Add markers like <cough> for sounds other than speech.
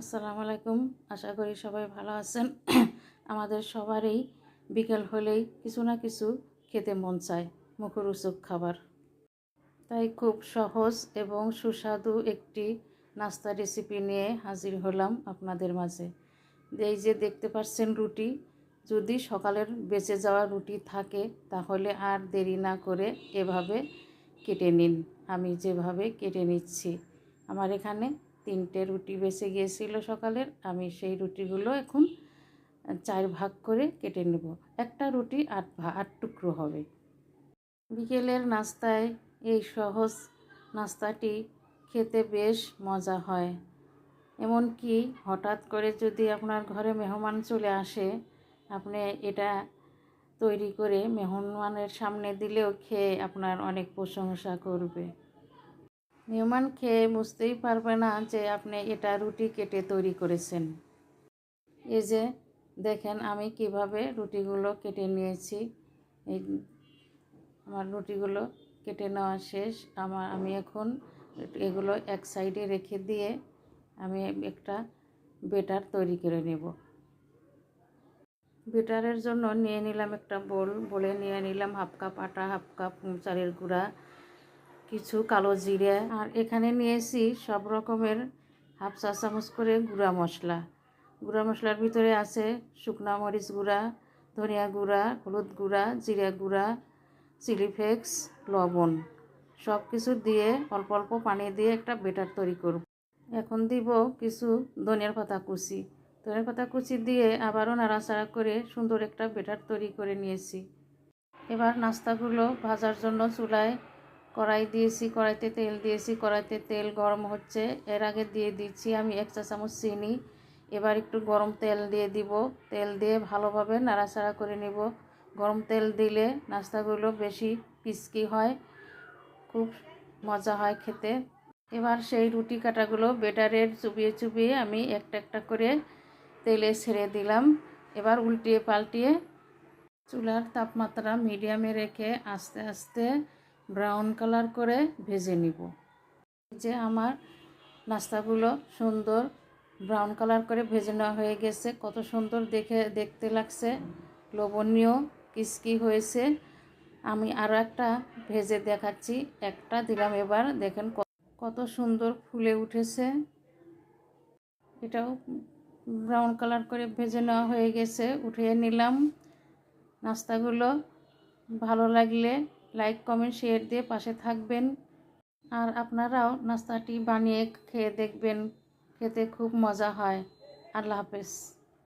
আসসালামু আলাইকুম। আশা করি সবাই ভালো আছেন। <clears throat> আমাদের সবারই বিকেল হলেই কিছু না কিছু খেতে মন চায়, মুখরোচক খাবার। তাই খুব সহজ এবং সুস্বাদু একটি নাস্তা রেসিপি নিয়ে হাজির হলাম আপনাদের মাঝে। এই যে দেখতে পাচ্ছেন রুটি, যদি সকালের বেঁচে যাওয়া রুটি থাকে, তাহলে আর দেরি না করে এভাবে কেটে নিন। আমি যেভাবে কেটে নিচ্ছি। আমার এখানে তিনটে রুটি বেঁচে গিয়েছিল সকালের, আমি সেই রুটিগুলো এখন চার ভাগ করে কেটে নেব। একটা রুটি আট ভা, আট টুকরো হবে। বিকেলের নাস্তায় এই সহজ নাস্তাটি খেতে বেশ মজা হয়। এমনকি হঠাৎ করে যদি আপনার ঘরে মেহমান চলে আসে, আপনি এটা তৈরি করে মেহমানের সামনে দিলেও খেয়ে আপনার অনেক প্রশংসা করবে। মেহমান খেয়ে বুঝতেই পারবে না যে আপনি এটা রুটি কেটে তৈরি করেছেন। এই যে, দেখেন আমি কীভাবে রুটিগুলো কেটে নিয়েছি। এই আমার রুটিগুলো কেটে নেওয়া শেষ। আমার, আমি এখন এগুলো এক সাইডে রেখে দিয়ে আমি একটা বেটার তৈরি করে নেব। বেটারের জন্য নিয়ে নিলাম একটা বোল। বলে নিয়ে নিলাম হাফ কাপ আটা, হাফ কাপ চালের গুঁড়া কিছু কালো জিরে আর এখানে নিয়েছি সব রকমের হাফ চা চামচ করে গুঁড়া মশলা। গুঁড়া মশলার ভিতরে আছে শুকনা মরিচ গুঁড়া, ধনিয়া গুঁড়া, হলুদ গুঁড়া, জিরা গুঁড়া, চিলি ফ্লেক্স, লবণ। সব কিছু দিয়ে অল্প অল্প পানি দিয়ে একটা বেটার তৈরি করব। এখন দিব কিছু ধনিয়ার পাতা কুচি। ধনিয়ার পাতা কুচি দিয়ে আবারও নাড়াচাড়া করে সুন্দর একটা বেটার তৈরি করে নিয়েছি। এবার নাস্তাগুলো ভাজার জন্য চুলায় কড়াই দিয়েছি, কড়াইতে তেল দিয়েছি, কড়াইতে তেল গরম হচ্ছে। এর আগে দিয়ে দিচ্ছি আমি এক চা চামচ চিনি। এবার একটু গরম তেল দিয়ে দিব। তেল দিয়ে ভালোভাবে নাড়াচাড়া করে নিব। গরম তেল দিলে নাস্তাগুলো বেশি পিচকি হয়, খুব মজা হয় খেতে। এবার সেই রুটি কাটাগুলো বেটারের চুবিয়ে চুবিয়ে আমি একটা একটা করে তেলে ছেড়ে দিলাম। এবার উল্টিয়ে পাল্টিয়ে চুলার তাপমাত্রা মিডিয়ামে রেখে আস্তে আস্তে ব্রাউন কালার করে ভেজে নিব। যে আমার নাস্তাগুলো সুন্দর ব্রাউন কালার করে ভেজে নেওয়া হয়ে গেছে। কত সুন্দর দেখে, দেখতে লাগছে। লোভনীয়, কিসকি হয়েছে। আমি আরও একটা ভেজে দেখাচ্ছি। একটা দিলাম এবার। দেখেন কত সুন্দর ফুলে উঠেছে। এটাও ব্রাউন কালার করে ভেজে নেওয়া হয়ে গেছে। উঠিয়ে নিলাম। নাস্তাগুলো ভালো লাগলে লাইক কমেন্ট শেয়ার দিয়ে পাশে থাকবেন। আর আপনারাও নাস্তাটি বানিয়ে খেয়ে দেখবেন। খেতে খুব মজা হয়। আল্লাহ হাফেজ।